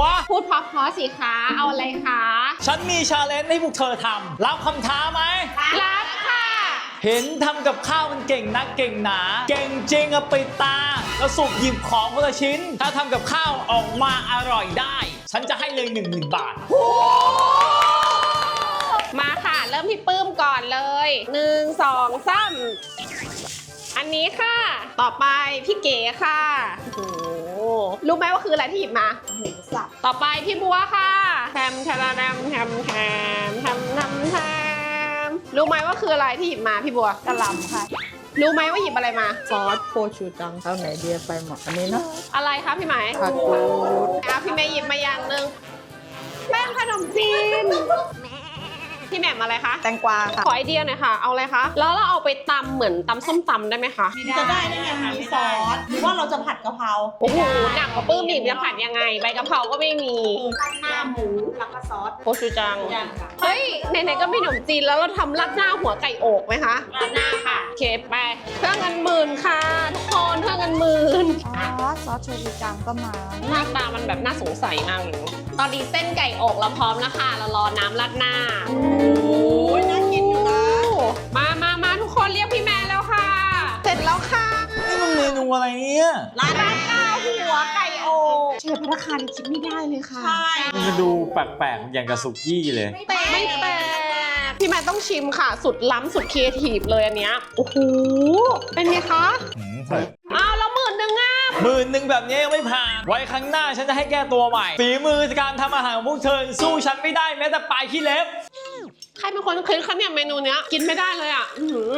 วะ พูดเพราะๆสิคะเอาอะไรคะฉันมีชาเลนจ์ให้พวกเธอทำรับคำท้าไหม รับค่ะ เห็นทำกับข้าวมันเก่งนักเก่งหนา เก่งจริงอะปิดตา แล้วสุกหยิบของคนละชิ้น ถ้าทำกับข้าวออกมาอร่อยได้ ฉันจะให้เลย1 0,000บาท มาค่ะ เริ่มที่ปื้มก่อนเลยหนึ่งสองสาม อันนี้ค่ะ ต่อไปพี่เก๋ค่ะ โอ้รู้ไหมว่าคืออะไรที่หยิบมา หมูสับ ต่อไปพี่บัวค่ะแทมทาราแทมแทมแทมแทมทมทมรู้ไหมว่าคืออะไรที่หยิบมาพี่บัว กระหล่ำค่ะ รู้ไหมว่าหยิบอะไรมา ซอสโคชูจังเอาไหนเดียไปหมดอันนี้เนาะ อะไรคะพี่ไหมผักบุ้งเอาพี่เมย์หยิบมาอย่างหนึ่งแป้งขนมจีน พี่แหม่มอะไรคะแตงกวาค่ะขอไอเดียหน่อยค่ะ เอาอะไรคะ แล้วเราเอาไปตำเหมือนตำส้มตำได้ไหมคะจะได้ได้ไงมีซอสหรือว่าเราจะผัดกะเพราโอ้โหหนักกว่าปื้มอีกจะผัดยังไง ใบกะเพราก็ไม่มีหน้าหมูแล้วก็ซอสโคชูจังย่างค่ะเฮ้ยไหนๆก็มีขนมจีนแล้วเราทำราดหน้าหัวไก่อกไหมคะราดหน้าค่ะโอเคไปเครื่องเงินหมื่นค่ะทุกคนเครื่องเงินหมื่นอ๋อซอสโชชูจังก็มาหน้าตามันแบบน่าสงสัยมากเลยตอนนี้เส้นไก่อกเราพร้อมแล้วค่ะเรารอน้ำราดหน้า โอ้ยน่ากินอยู่นะมามามาทุกคนเรียกพี่แม่แล้วค่ะ เสร็จแล้วค่ะนี่มันเมนูอะไรเนี่ยร้านราดหน้าหัวไก่อกเชฟพนักงานคิดไม่ได้เลยค่ะ ใช่มันดูแปลกๆอย่างกับสุกี้เลย ไม่แปลกพี่แม่ต้องชิมค่ะ สุดล้ำสุดครีเอทีฟเลยอันเนี้ยโอ้โหเป็นไงคะอ้าวแล้วหมื่นหนึ่งอะหมื่นหนึ่งแบบนี้ยังไม่ผ่าน ไว้ครั้งหน้าฉันจะให้แก้ตัวใหม่ฝีมือการทำอาหารของพวกเธอสู้ฉันไม่ได้แม้แต่ปลายขี้เล็บ ใครเป็นคนคิดคะเนี่ยเมนูเนี้ย กินไม่ได้เลยอะ อื้อหือ